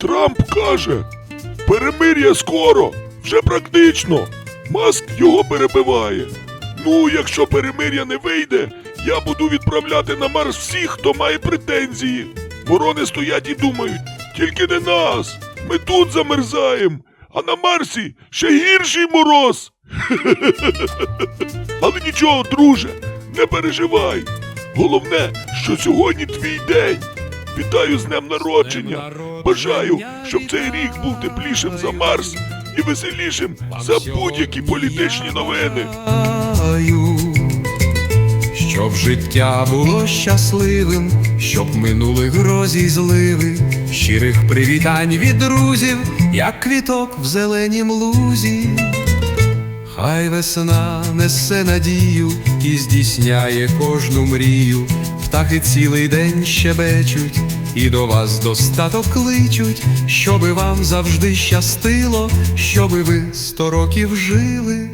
Трамп каже, перемир'я скоро, вже практично. Маск його перебиває. Ну, якщо перемир'я не вийде, я буду відправляти на Марс всіх, хто має претензії. Ворони стоять і думають, тільки не нас. Ми тут замерзаємо, а на Марсі ще гірший мороз. Але нічого, друже, не переживай. Головне, що сьогодні твій день. Вітаю з днем народження. Бажаю, щоб цей рік був теплішим за Марс і веселішим за будь-які політичні новини. Щоб життя було щасливим, щоб минули грозі й зливи, щирих привітань від друзів, як квіток в зеленім лузі. Хай весна несе надію і здійсняє кожну мрію. Птахи цілий день щебечуть, і до вас достаток кличуть, щоби вам завжди щастило, щоби ви сто років жили.